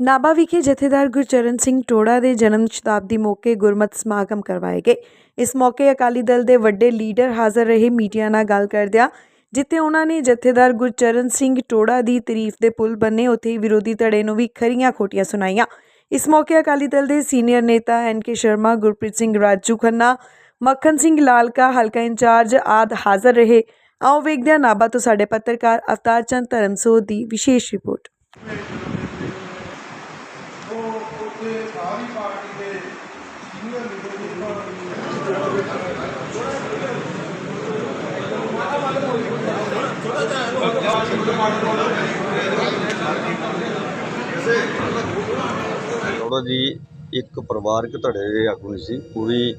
ਨਾਭਾ ਵਿਖੇ ਜਥੇਦਾਰ ਗੁਰਚਰਨ ਸਿੰਘ ਟੋੜਾ ਦੇ ਜਨਮ ਸ਼ਤਾਬਦੀ ਮੌਕੇ ਗੁਰਮਤਿ ਸਮਾਗਮ ਕਰਵਾਏ ਗਏ। ਇਸ ਮੌਕੇ ਅਕਾਲੀ ਦਲ ਦੇ ਵੱਡੇ ਲੀਡਰ ਹਾਜ਼ਰ ਰਹੇ ਮੀਡੀਆ ਨਾਲ ਗੱਲ ਕਰਦਿਆਂ, ਜਿੱਥੇ ਉਹਨਾਂ ਨੇ ਜਥੇਦਾਰ ਗੁਰਚਰਨ ਸਿੰਘ ਟੋੜਾ ਦੀ ਤਾਰੀਫ ਦੇ ਪੁਲ ਬੰਨੇ, ਉੱਥੇ ਹੀ ਵਿਰੋਧੀ ਧੜੇ ਨੂੰ ਵੀ ਖਰੀਆਂ ਖੋਟੀਆਂ ਸੁਣਾਈਆਂ। ਇਸ ਮੌਕੇ ਅਕਾਲੀ ਦਲ ਦੇ ਸੀਨੀਅਰ ਨੇਤਾ ਐਨ ਕੇ ਸ਼ਰਮਾ, ਗੁਰਪ੍ਰੀਤ ਸਿੰਘ ਰਾਜੂ ਖੰਨਾ, ਮੱਖਣ ਸਿੰਘ ਲਾਲਕਾ, ਹਲਕਾ ਇੰਚਾਰਜ ਆਦ ਹਾਜ਼ਰ ਰਹੇ। ਆਓ ਵੇਖਦੇ ਹਾਂ ਨਾਭਾ ਤੋਂ ਸਾਡੇ ਪੱਤਰਕਾਰ ਅਵਤਾਰ ਚੰਦ ਧਰਮਸੋਤ ਦੀ ਵਿਸ਼ੇਸ਼ ਰਿਪੋਰਟ। ਉਹ ਸਾਰੀ ਪਾਰਟੀ ਦੇ ਸੀਨੀਅਰ ਲੀਡਰ ਵੀ ਥੋੜਾ ਜੀ, ਇੱਕ ਪਰਿਵਾਰਕ ਧੜੇ ਦੇ ਆਗੂ ਨਹੀਂ ਸੀ, ਪੂਰੀ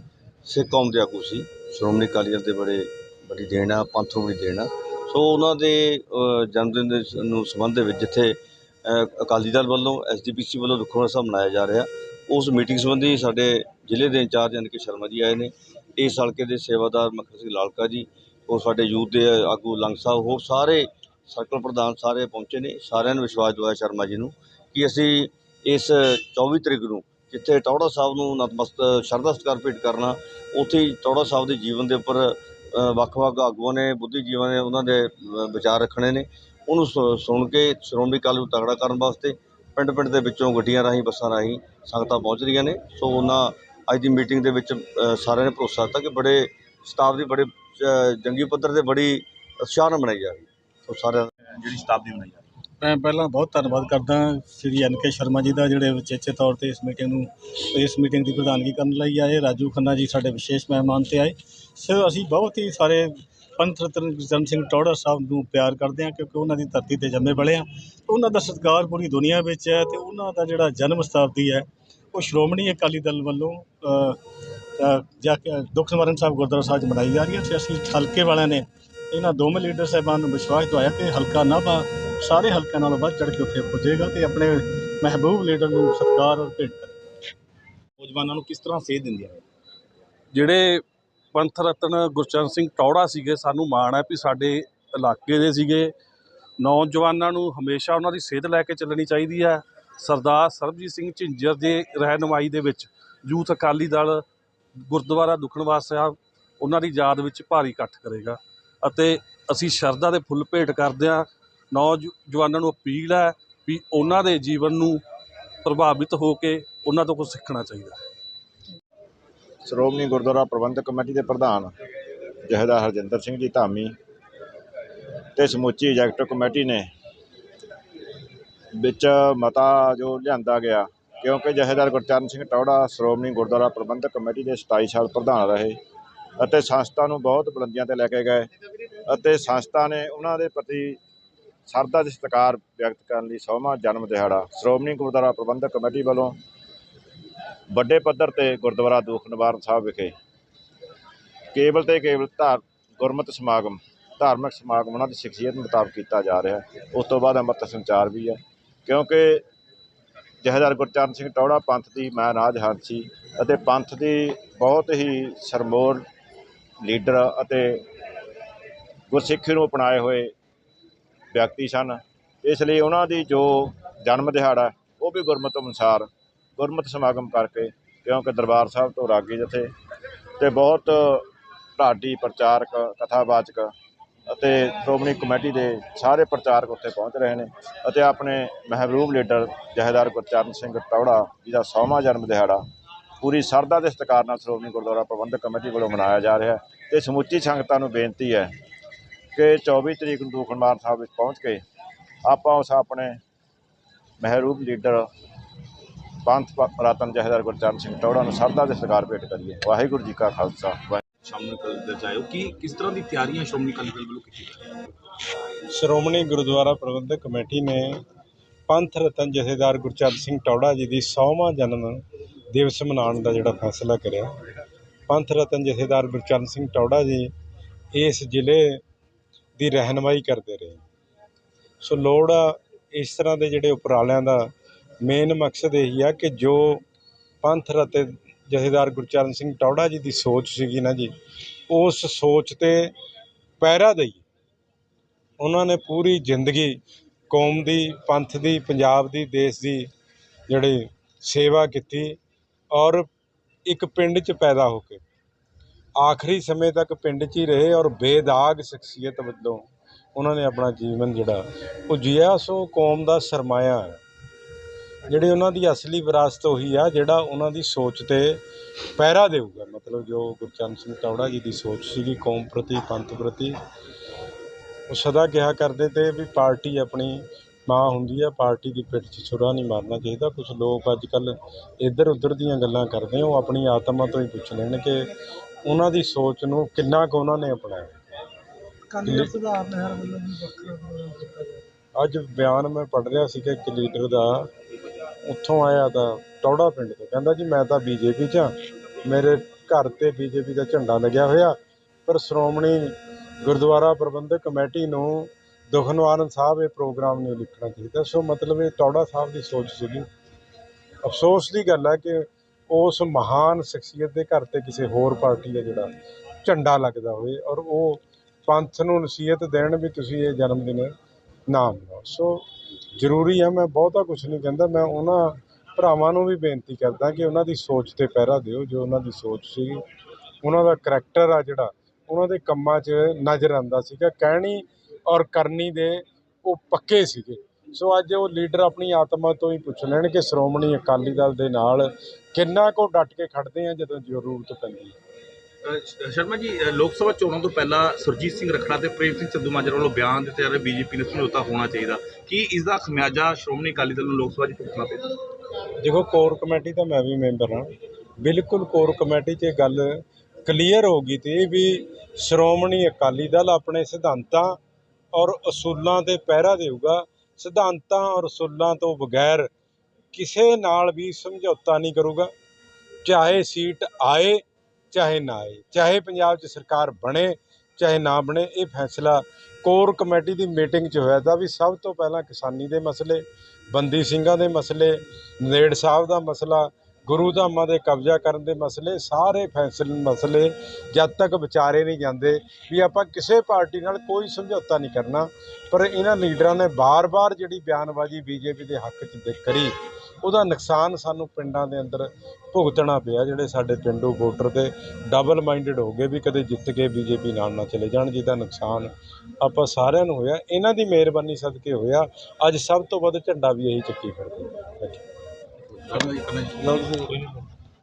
ਸਿੱਖ ਕੌਮ ਦੇ ਆਗੂ ਸੀ। ਸ਼੍ਰੋਮਣੀ ਅਕਾਲੀ ਦਲ ਦੇ ਬੜੇ ਬੜੀ ਦੇਣ ਆ, ਪੰਥ ਬੜੀ ਦੇਣ ਆ। ਸੋ ਉਹਨਾਂ ਦੇ ਜਨਮ ਦਿਨ ਦੇ ਨੂੰ ਸੰਬੰਧ ਦੇ ਵਿੱਚ ਜਿੱਥੇ ਅਕਾਲੀ ਦਲ ਵੱਲੋਂ ਐਸਜੀਪੀਸੀ ਵੱਲੋਂ ਦੁੱਖਾਂ ਸਾਹਿਬ ਮਨਾਇਆ ਜਾ ਰਿਹਾ। ਉਸ ਮੀਟਿੰਗ ਸੰਬੰਧੀ ਸਾਡੇ ਜ਼ਿਲ੍ਹੇ ਦੇ ਇੰਚਾਰਜ ਯਾਨੀ ਕਿ ਸ਼ਰਮਾ ਜੀ ਆਏ ਨੇ। ਇਸ ਹਲਕੇ ਦੇ ਸੇਵਾਦਾਰ ਮੱਖਣ ਸਿੰਘ ਲਾਲਕਾ ਜੀ, ਉਹ ਸਾਡੇ ਯੂਥ ਦੇ ਆਗੂ ਲੰਗ ਸਾਹਿਬ, ਹੋਰ ਸਾਰੇ ਸਰਕਲ ਪ੍ਰਧਾਨ ਸਾਰੇ ਪਹੁੰਚੇ ਨੇ। ਸਾਰਿਆਂ ਨੂੰ ਵਿਸ਼ਵਾਸ ਦਿਵਾਇਆ ਸ਼ਰਮਾ ਜੀ ਨੂੰ ਕਿ ਅਸੀਂ ਇਸ 24 ਤਰੀਕ ਨੂੰ ਜਿੱਥੇ ਟੌੜਾ ਸਾਹਿਬ ਨੂੰ ਨਤਮਸਤ ਸ਼ਰਧਾ ਸਤਿਕਾਰ ਭੇਟ ਕਰਨਾ, ਉੱਥੇ ਹੀ ਟੌੜਾ ਸਾਹਿਬ ਦੇ ਜੀਵਨ ਦੇ ਉੱਪਰ ਵੱਖ-ਵੱਖ ਆਗੂਆਂ ਨੇ ਬੁੱਧੀਜੀਵੀਆਂ ਨੇ, ਉਹਨਾਂ ਦੇ ਵਿਚਾਰ ਰੱਖਣੇ ਨੇ। ਉਹਨੂੰ ਸੁ- ਸੁਣ ਕੇ ਸ਼੍ਰੋਮਣੀ ਅਕਾਲੀ ਨੂੰ ਤਗੜਾ ਕਰਨ ਵਾਸਤੇ ਪਿੰਡ-ਪਿੰਡ ਦੇ ਵਿੱਚੋਂ ਗੱਡੀਆਂ ਰਾਹੀਂ ਬੱਸਾਂ ਰਾਹੀਂ ਸੰਗਤਾਂ ਪਹੁੰਚ ਰਹੀਆਂ ਨੇ। ਸੋ ਉਹਨਾਂ ਅੱਜ ਦੀ ਮੀਟਿੰਗ ਦੇ ਵਿੱਚ ਸਾਰਿਆਂ ਨੇ ਭਰੋਸਾ ਦਿੱਤਾ ਕਿ ਬੜੇ ਸ਼ਤਾਬਦੀ ਬੜੇ ਜੰਗੀ ਪੱਧਰ ਤੇ ਬੜੀ ਉਤਸ਼ਾਹ ਨਾਲ ਮਨਾਈ ਜਾ ਰਹੀ ਸੋ ਸਾਰਿਆਂ ਜਿਹੜੀ ਸ਼ਤਾਬਦੀ ਮਨਾਈ ਜਾ ਰਹੀ ਮੈਂ ਪਹਿਲਾਂ ਬਹੁਤ ਧੰਨਵਾਦ ਕਰਦਾ ਸ੍ਰੀ ਐਨ ਕੇ ਸ਼ਰਮਾ ਜੀ ਦਾ ਜਿਹੜੇ ਵਿਚੇਚੇ ਤੌਰ ਤੇ ਇਸ ਮੀਟਿੰਗ ਨੂੰ ਇਸ ਮੀਟਿੰਗ ਦੀ ਪ੍ਰਧਾਨਗੀ ਕਰਨ ਲਈ ਆਏ। ਰਾਜੂ ਖੰਨਾ ਜੀ ਸਾਡੇ ਵਿਸ਼ੇਸ਼ ਮਹਿਮਾਨ ਤੇ ਆਏ। ਸੋ ਅਸੀਂ ਬਹੁਤ ਹੀ ਸਾਰੇ ਪੰਥ ਰਤਨ ਗੁਰਚਰਨ ਸਿੰਘ ਟੌੜਾ ਸਾਹਿਬ ਨੂੰ ਪਿਆਰ ਕਰਦੇ ਹਾਂ ਕਿਉਂਕਿ ਉਹਨਾਂ ਦੀ ਧਰਤੀ ਤੇ ਜੰਮੇ ਪਲੇ ਆ ਉਹਨਾਂ ਦਾ ਸਤਿਕਾਰ ਪੂਰੀ ਦੁਨੀਆ ਵਿੱਚ ਹੈ ਤੇ ਉਹਨਾਂ ਦਾ ਜਿਹੜਾ ਜਨਮ ਸ਼ਤਾਬਦੀ ਹੈ, ਉਹ ਸ਼੍ਰੋਮਣੀ ਅਕਾਲੀ ਦਲ ਵੱਲੋਂ ਜਾ ਕੇ ਦੁੱਖ ਨਿਵਾਰਨ ਸਾਹਿਬ ਗੁਰਦੁਆਰਾ ਸਾਹਿਬ 'ਚ ਮਨਾਈ ਜਾ ਰਹੀ ਹੈ ਤੇ ਅਸੀਂ ਹਲਕੇ ਵਾਲਿਆਂ ਨੇ ਇਹਨਾਂ ਦੋਵੇਂ ਲੀਡਰ ਸਾਹਿਬਾਨ ਨੂੰ ਵਿਸ਼ਵਾਸ ਦਵਾਇਆ ਕਿ ਹਲਕਾ ਨਾਭਾ ਸਾਰੇ ਹਲਕਿਆਂ ਨਾਲੋਂ ਵੱਧ ਚੜ੍ਹ ਕੇ ਉੱਥੇ ਪੁੱਜੇਗਾ ਤੇ ਆਪਣੇ ਮਹਿਬੂਬ ਲੀਡਰ ਨੂੰ ਸਤਿਕਾਰ ਔਰ ਭੇਟ ਕਰੇਗਾ ਨੌਜਵਾਨਾਂ ਨੂੰ ਕਿਸ ਤਰ੍ਹਾਂ ਸੇਧ ਦਿੰਦੀਆਂ ਨੇ ਜਿਹੜੇ ਪੰਥ ਰਤਨ ਗੁਰਚਰਨ ਸਿੰਘ ਟੌੜਾ ਸੀਗੇ, ਸਾਨੂੰ ਮਾਣ ਹੈ ਵੀ ਸਾਡੇ ਇਲਾਕੇ ਦੇ ਸੀਗੇ। ਨੌਜਵਾਨਾਂ ਨੂੰ ਹਮੇਸ਼ਾ ਉਹਨਾਂ ਦੀ ਸੇਧ ਲੈ ਕੇ ਚੱਲਣੀ ਚਾਹੀਦੀ ਹੈ। ਸਰਦਾਰ ਸਰਬਜੀਤ ਸਿੰਘ ਝਿੰਜਰ ਦੇ ਰਹਿਨੁਮਾਈ ਦੇ ਵਿੱਚ ਯੂਥ ਅਕਾਲੀ ਦਲ ਗੁਰਦੁਆਰਾ ਦੁਖਨਵਾਰ ਸਾਹਿਬ, ਉਹਨਾਂ ਦੀ ਯਾਦ ਵਿੱਚ ਭਾਰੀ ਇਕੱਠ ਕਰੇਗਾ। ਅਤੇ ਅਸੀਂ ਸ਼ਰਧਾ ਦੇ ਫੁੱਲ ਭੇਟ ਕਰਦੇ ਹਾਂ। ਨੌਜਵਾਨਾਂ ਨੂੰ ਅਪੀਲ ਹੈ ਵੀ ਉਹਨਾਂ ਦੇ ਜੀਵਨ ਨੂੰ ਪ੍ਰਭਾਵਿਤ ਹੋ ਕੇ ਉਹਨਾਂ ਤੋਂ ਕੁਝ ਸਿੱਖਣਾ ਚਾਹੀਦਾ। ਹੈ ਸ਼੍ਰੋਮਣੀ ਗੁਰਦੁਆਰਾ ਪ੍ਰਬੰਧਕ ਕਮੇਟੀ ਦੇ ਪ੍ਰਧਾਨ ਜਹੇਦਾਰ ਹਰਜਿੰਦਰ ਸਿੰਘ ਜੀ ਧਾਮੀ ਤੇ ਸਮੁੱਚੀ ਐਗਜ਼ੈਕਟਿਵ ਕਮੇਟੀ ਨੇ ਵਿੱਚ ਮਤਾ ਜੋ ਲਿਆਂਦਾ ਗਿਆ, ਕਿਉਂਕਿ ਜਹੇਦਾਰ ਗੁਰਚਰਨ ਸਿੰਘ ਟੌੜਾ ਸ਼੍ਰੋਮਣੀ ਗੁਰਦੁਆਰਾ ਪ੍ਰਬੰਧਕ ਕਮੇਟੀ ਦੇ 27 ਸਾਲ ਪ੍ਰਧਾਨ ਰਹੇ ਅਤੇ ਸੰਸਥਾ ਨੂੰ ਬਹੁਤ ਬੁਲੰਦੀਆਂ ਤੇ ਲੈ ਕੇ ਗਏ ਅਤੇ ਸੰਸਥਾ ਨੇ ਉਹਨਾਂ ਦੇ ਪ੍ਰਤੀ ਸਰਦਾ ਦੇ ਸਤਿਕਾਰ ਵਿਅਕਤ ਕਰਨ ਲਈ 100ਵਾਂ ਜਨਮ ਦਿਹਾੜਾ ਸ਼੍ਰੋਮਣੀ ਗੁਰਦੁਆਰਾ ਪ੍ਰਬੰਧਕ ਕਮੇਟੀ ਵੱਲੋਂ ਵੱਡੇ ਪੱਧਰ ਤੇ ਗੁਰਦੁਆਰਾ ਦੂਖ ਨਿਵਾਰਨ ਸਾਹਿਬ ਵਿਖੇ ਕੇਵਲ ਤੇ ਕੇਵਲ ਧਾਰ, ਗੁਰਮਤਿ ਸਮਾਗਮ, ਧਾਰਮਿਕ ਸਮਾਗਮ ਉਹਨਾਂ ਦੀ ਸ਼ਖਸੀਅਤ ਮੁਤਾਬਕ ਕੀਤਾ ਜਾ ਰਿਹਾ ਉਸ ਤੋਂ ਬਾਅਦ ਅੰਮ੍ਰਿਤ ਸੰਚਾਰ ਵੀ ਹੈ। ਕਿਉਂਕਿ ਜਹੇਦਾਰ ਗੁਰਚਰਨ ਸਿੰਘ ਟੌੜਾ ਪੰਥ ਦੀ ਮੈਂ ਰਾਜ ਸੀ ਅਤੇ ਪੰਥ ਦੀ ਬਹੁਤ ਹੀ ਸਰਮੋਰ ਲੀਡਰ ਅਤੇ ਗੁਰਸਿੱਖੀ ਨੂੰ ਅਪਣਾਏ ਹੋਏ ਵਿਅਕਤੀ ਸਨ। ਇਸ ਲਈ ਉਹਨਾਂ ਦੀ ਜੋ ਜਨਮ ਦਿਹਾੜਾ ਉਹ ਵੀ ਗੁਰਮਤਿ ਅਨੁਸਾਰ ਗੁਰਮਤਿ ਸਮਾਗਮ ਕਰਕੇ, ਕਿਉਂਕਿ ਦਰਬਾਰ ਸਾਹਿਬ ਤੋਂ ਰਾਗੀ ਜਥੇ ਤੇ ਬਹੁਤ ਢਾਡੀ ਪ੍ਰਚਾਰਕ, ਕਥਾਵਾਚਕ ਅਤੇ ਸ਼੍ਰੋਮਣੀ ਕਮੇਟੀ ਦੇ ਸਾਰੇ ਪ੍ਰਚਾਰਕ ਉੱਥੇ ਪਹੁੰਚ ਰਹੇ ਨੇ ਅਤੇ ਆਪਣੇ ਮਹਿਬੂਬ ਲੀਡਰ ਜਹੇਦਾਰ ਗੁਰਚਰਨ ਸਿੰਘ ਟੌੜਾ ਜੀ ਦਾ 100ਵਾਂ ਜਨਮ ਦਿਹਾੜਾ ਪੂਰੀ ਸਰਦਾ ਦੇ ਸਤਿਕਾਰ ਨਾਲ ਸ਼੍ਰੋਮਣੀ ਗੁਰਦੁਆਰਾ ਪ੍ਰਬੰਧਕ ਕਮੇਟੀ ਵੱਲੋਂ ਮਨਾਇਆ ਜਾ ਰਿਹਾ ਹੈ ਤੇ ਸਮੁੱਚੀ ਸੰਗਤਾਂ ਨੂੰ ਬੇਨਤੀ ਹੈ ਕਿ 24 ਤਰੀਕ ਨੂੰ ਦੂਖਨਮਾਰ ਸਾਹਿਬ ਵਿੱਚ ਪਹੁੰਚ ਕੇ ਆਪਾਂ ਉਸ ਆਪਣੇ ਮਹਿਰੂਬ ਲੀਡਰ ਪੰਥ ਰਤਨ ਜਹੇਦਾਰ ਗੁਰਚਰਨ ਸਿੰਘ ਟੌੜਾ ਨੂੰ ਸਰਦਾ ਦੇ ਸਤਿਕਾਰ ਭੇਟ ਕਰੀਏ। ਵਾਹਿਗੁਰੂ ਜੀ ਕਾ ਖਾਲਸਾ ਵਾਹਿਗੁਰੂ ਸ਼ਾਮਲ ਕਰ ਦਿੱਤੇ ਜਾਇਓ ਕਿ ਕਿਸ ਤਰ੍ਹਾਂ ਦੀ ਤਿਆਰੀਆਂ ਸ਼੍ਰੋਮਣੀ ਦਲ ਵੱਲੋਂ ਕੀਤੀ ਸ਼੍ਰੋਮਣੀ ਗੁਰਦੁਆਰਾ ਪ੍ਰਬੰਧਕ ਕਮੇਟੀ ਨੇ ਪੰਥ ਰਤਨ ਜਥੇਦਾਰ ਗੁਰਚਰਨ ਸਿੰਘ ਟੌੜਾ ਜੀ ਦੀ 100ਵਾਂ ਜਨਮ ਦਿਵਸ ਮਨਾਉਣ ਦਾ ਜਿਹੜਾ ਫੈਸਲਾ ਕਰਿਆ। ਪੰਥ ਰਤਨ ਜਥੇਦਾਰ ਗੁਰਚਰਨ ਸਿੰਘ ਟੌੜਾ ਜੀ ਇਸ ਜ਼ਿਲ੍ਹੇ ਦੀ ਰਹਿਨਮਾਈ ਕਰਦੇ ਰਹੇ। ਸੋ ਲੋੜ ਆ ਇਸ ਤਰ੍ਹਾਂ ਦੇ ਜਿਹੜੇ ਉਪਰਾਲਿਆਂ ਦਾ ਮੇਨ ਮਕਸਦ ਇਹੀ ਆ ਕਿ ਜੋ ਪੰਥ ਰਤਨ ਜਥੇਦਾਰ ਗੁਰਚਰਨ ਸਿੰਘ ਟੌੜਾ ਜੀ ਦੀ ਸੋਚ ਸੀਗੀ ਨਾ ਜੀ, ਉਸ ਸੋਚ ਤੇ ਪਹਿਰਾ ਦਈ। ਉਹਨਾਂ ਨੇ ਪੂਰੀ ਜ਼ਿੰਦਗੀ ਕੌਮ ਦੀ, ਪੰਥ ਦੀ, ਪੰਜਾਬ ਦੀ, ਦੇਸ਼ ਦੀ ਜਿਹੜੀ ਸੇਵਾ ਕੀਤੀ ਔਰ ਇੱਕ ਪਿੰਡ 'ਚ ਪੈਦਾ ਹੋ ਕੇ, ਆਖਰੀ ਸਮੇਂ ਤੱਕ ਪਿੰਡ 'ਚ ਹੀ ਰਹੇ ਔਰ ਬੇਦਾਗ ਸ਼ਖਸੀਅਤ ਵੱਲੋਂ ਉਹਨਾਂ ਨੇ ਆਪਣਾ ਜੀਵਨ ਜਿਹੜਾ ਉਹ ਜੀਆ। ਸੋ ਕੌਮ ਦਾ ਸਰਮਾਇਆ ਹੈ। ਜਿਹੜੀ ਉਹਨਾਂ ਦੀ ਅਸਲੀ ਵਿਰਾਸਤ ਉਹੀ ਆ ਜਿਹੜਾ ਉਹਨਾਂ ਦੀ ਸੋਚ ਤੇ ਪਹਿਰਾ ਦੇਊਗਾ। ਮਤਲਬ ਜੋ ਗੁਰਚਰਨ ਸਿੰਘ ਟੌੜਾ ਜੀ ਦੀ ਸੋਚ ਸੀਗੀ ਕੌਮ ਪ੍ਰਤੀ ਪੰਥ ਪ੍ਰਤੀ ਉਹ ਸਦਾ ਕਿਹਾ ਕਰਦੇ ਤੇ ਵੀ ਪਾਰਟੀ ਆਪਣੀ ਮਾਂ ਹੁੰਦੀ ਆ ਪਾਰਟੀ ਦੀ ਪਿੱਠ 'ਚ ਛੁਰਾ ਨਹੀਂ ਮਾਰਨਾ ਚਾਹੀਦਾ। ਕੁਝ ਲੋਕ ਅੱਜ ਕੱਲ ਇੱਧਰ ਉੱਧਰ ਦੀਆਂ ਗੱਲਾਂ ਕਰਦੇ ਉਹ ਆਪਣੀ ਆਤਮਾ ਤੋਂ ਹੀ ਪੁੱਛ ਲੈਣ ਕਿ ਉਹਨਾਂ ਦੀ ਸੋਚ ਨੂੰ ਕਿੰਨਾ ਕੁ ਉਹਨਾਂ ਨੇ ਅਪਣਾਇਆ। ਕਾਨੂੰਨ ਸੁਧਾਰ ਨਹਿਰ ਵੱਲੋਂ ਵੀ ਵੱਖਰਾ ਪ੍ਰੋਗਰਾਮ ਕੀਤਾ ਗਿਆ ਅੱਜ ਬਿਆਨ ਮੈਂ ਪੜ੍ਹ ਰਿਹਾ ਸੀ ਕਿ ਇੱਕ ਲੀਡਰ ਦਾ ਉੱਥੋਂ ਆਇਆ ਤਾਂ ਟੌੜਾ ਪਿੰਡ ਤੋਂ ਕਹਿੰਦਾ ਜੀ ਮੈਂ ਤਾਂ ਬੀਜੇਪੀ 'ਚ ਹਾਂ। ਮੇਰੇ ਘਰ ਤੇ ਬੀਜੇਪੀ ਦਾ ਝੰਡਾ ਲੱਗਿਆ ਹੋਇਆ। ਪਰ ਸ਼੍ਰੋਮਣੀ ਗੁਰਦੁਆਰਾ ਪ੍ਰਬੰਧਕ ਕਮੇਟੀ ਨੂੰ ਦੁਖਨਿਵਾਰਨ ਸਾਹਿਬ ਇਹ ਪ੍ਰੋਗਰਾਮ ਨਹੀਂ ਲਿਖਣਾ ਚਾਹੀਦਾ। ਸੋ ਮਤਲਬ ਇਹ ਟੌੜਾ ਸਾਹਿਬ ਦੀ ਸੋਚ ਸੀਗੀ। ਅਫਸੋਸ ਦੀ ਗੱਲ ਹੈ ਕਿ ਉਸ ਮਹਾਨ ਸ਼ਖਸੀਅਤ ਦੇ ਘਰ ਤੇ ਕਿਸੇ ਹੋਰ ਪਾਰਟੀ ਦਾ ਜਿਹੜਾ ਝੰਡਾ ਲੱਗਦਾ ਹੋਵੇ ਔਰ ਉਹ ਪੰਥ ਨੂੰ ਨਸੀਹਤ ਦੇਣ ਵੀ ਤੁਸੀਂ ਇਹ ਜਨਮ ਦਿਨ ਨਾ ਮਨਾਓ ਸੋ ਜ਼ਰੂਰੀ ਆ, ਮੈਂ ਬਹੁਤਾ ਕੁਝ ਨਹੀਂ ਕਹਿੰਦਾ, ਮੈਂ ਉਹਨਾਂ ਭਰਾਵਾਂ ਨੂੰ ਵੀ ਬੇਨਤੀ ਕਰਦਾ ਕਿ ਉਹਨਾਂ ਦੀ ਸੋਚ ਤੇ ਪਹਿਰਾ ਦਿਓ, ਜੋ ਉਹਨਾਂ ਦੀ ਸੋਚ ਸੀ ਉਹਨਾਂ ਦਾ ਕਰੈਕਟਰ ਆ ਜਿਹੜਾ, ਉਹਨਾਂ ਦੇ ਕੰਮਾਂ 'ਚ ਨਜ਼ਰ ਆਉਂਦਾ ਸੀਗਾ, ਕਹਿਣੀ ਔਰ ਕਰਨੀ ਦੇ ਉਹ ਪੱਕੇ ਸੀਗੇ। ਸੋ ਅੱਜ ਉਹ ਲੀਡਰ ਆਪਣੀ ਆਤਮਾ ਤੋਂ ਹੀ ਪੁੱਛ ਲੈਣ ਕਿ ਸ਼੍ਰੋਮਣੀ ਅਕਾਲੀ ਦਲ ਦੇ ਨਾਲ ਕਿੰਨਾ ਕੁ ਡਟ ਕੇ ਖੜਦੇ ਆ ਜਦੋਂ ਜ਼ਰੂਰਤ ਪੈਂਦੀ ਹੈ। ਸ਼ਰਮਾ ਜੀ ਲੋਕ ਸਭਾ ਚੋਣਾਂ ਤੋਂ ਪਹਿਲਾਂ ਸੁਰਜੀਤ ਸਿੰਘ ਰੱਖੜਾ ਤੇ ਪ੍ਰੇਮ ਸਿੰਘ ਚੰਦੂ ਮਾਜਰਾ ਵੱਲੋਂ ਬਿਆਨ ਦਿੱਤੇ ਜਾ ਰਹੇ ਬੀਜੇਪੀ ਨੂੰ ਸਮਝੌਤਾ ਹੋਣਾ ਚਾਹੀਦਾ। ਕੀ ਇਸ ਦਾ ਖਮਿਆਜਾ ਸ਼੍ਰੋਮਣੀ ਅਕਾਲੀ ਦਲ ਨੂੰ ਲੋਕ ਸਭਾ 'ਚ ਭੁਗਤਣਾ ਪਏਗਾ? ਦੇਖੋ, ਕੋਰ ਕਮੇਟੀ ਦਾ ਮੈਂ ਵੀ ਮੈਂਬਰ ਹਾਂ। ਬਿਲਕੁਲ ਕੋਰ ਕਮੇਟੀ 'ਚ ਇਹ ਗੱਲ ਕਲੀਅਰ ਹੋ ਗਈ ਤੇ ਵੀ ਸ਼੍ਰੋਮਣੀ ਅਕਾਲੀ ਦਲ ਆਪਣੇ ਸਿਧਾਂਤਾਂ ਔਰ ਅਸੂਲਾਂ ਤੇ ਪਹਿਰਾ ਦੇਊਗਾ। ਸਿਧਾਂਤਾਂ ਔਰ ਅਸੂਲਾਂ ਤੋਂ ਬਗੈਰ ਕਿਸੇ ਨਾਲ ਵੀ ਸਮਝੌਤਾ ਨਹੀਂ ਕਰੂਗਾ। ਚਾਹੇ ਸੀਟ ਆਏ ਚਾਹੇ ਨਾ ਆਏ, ਚਾਹੇ ਪੰਜਾਬ 'ਚ ਸਰਕਾਰ ਬਣੇ, ਚਾਹੇ ਨਾ ਬਣੇ, ਇਹ ਫੈਸਲਾ ਕੋਰ ਕਮੇਟੀ ਦੀ ਮੀਟਿੰਗ 'ਚ ਹੋਇਆ ਤਾਂ ਵੀ ਸਭ ਤੋਂ ਪਹਿਲਾਂ ਕਿਸਾਨੀ ਦੇ ਮਸਲੇ, ਬੰਦੀ ਸਿੰਘਾਂ ਦੇ ਮਸਲੇ, ਨੇੜ ਸਾਹਿਬ ਦਾ ਮਸਲਾ, ਗੁਰੂ ਧਾਮਾਂ ਦੇ ਕਬਜ਼ਾ ਕਰਨ ਦੇ ਮਸਲੇ, ਸਾਰੇ ਫੈਸਲੇ ਮਸਲੇ ਜਦ ਤੱਕ ਵਿਚਾਰੇ ਨਹੀਂ ਜਾਂਦੇ ਵੀ ਆਪਾਂ ਕਿਸੇ ਪਾਰਟੀ ਨਾਲ ਕੋਈ ਸਮਝੌਤਾ ਨਹੀਂ ਕਰਨਾ, ਪਰ ਇਹਨਾਂ ਲੀਡਰਾਂ ਨੇ ਬਾਰ-ਬਾਰ ਜਿਹੜੀ ਬਿਆਨਬਾਜ਼ੀ ਬੀਜੇਪੀ ਦੇ ਹੱਕ 'ਚ ਕਰੀ ਉਹਦਾ ਨੁਕਸਾਨ ਸਾਨੂੰ ਪਿੰਡਾਂ ਦੇ ਅੰਦਰ ਭੁਗਤਣਾ ਪਿਆ ਜਿਹੜੇ ਸਾਡੇ ਪਿੰਡੂ ਵੋਟਰ ਤੇ ਡਬਲ ਮਾਈਂਡਡ ਹੋ ਗਏ ਵੀ ਕਦੇ ਜਿੱਤ ਕੇ ਬੀਜੇਪੀ ਨਾਲ ਨਾ ਚਲੇ ਜਾਣ ਜਿਹਦਾ ਨੁਕਸਾਨ ਆਪਾਂ ਸਾਰਿਆਂ ਨੂੰ ਹੋਇਆ। ਇਹਨਾਂ ਦੀ ਮਿਹਰਬਾਨੀ ਸਦਕੇ ਹੋਇਆ। ਅੱਜ ਸਭ ਤੋਂ ਵੱਧ ਝੰਡਾ ਵੀ ਇਹੀ ਚੱਕੀ ਫਿਰਦੇ।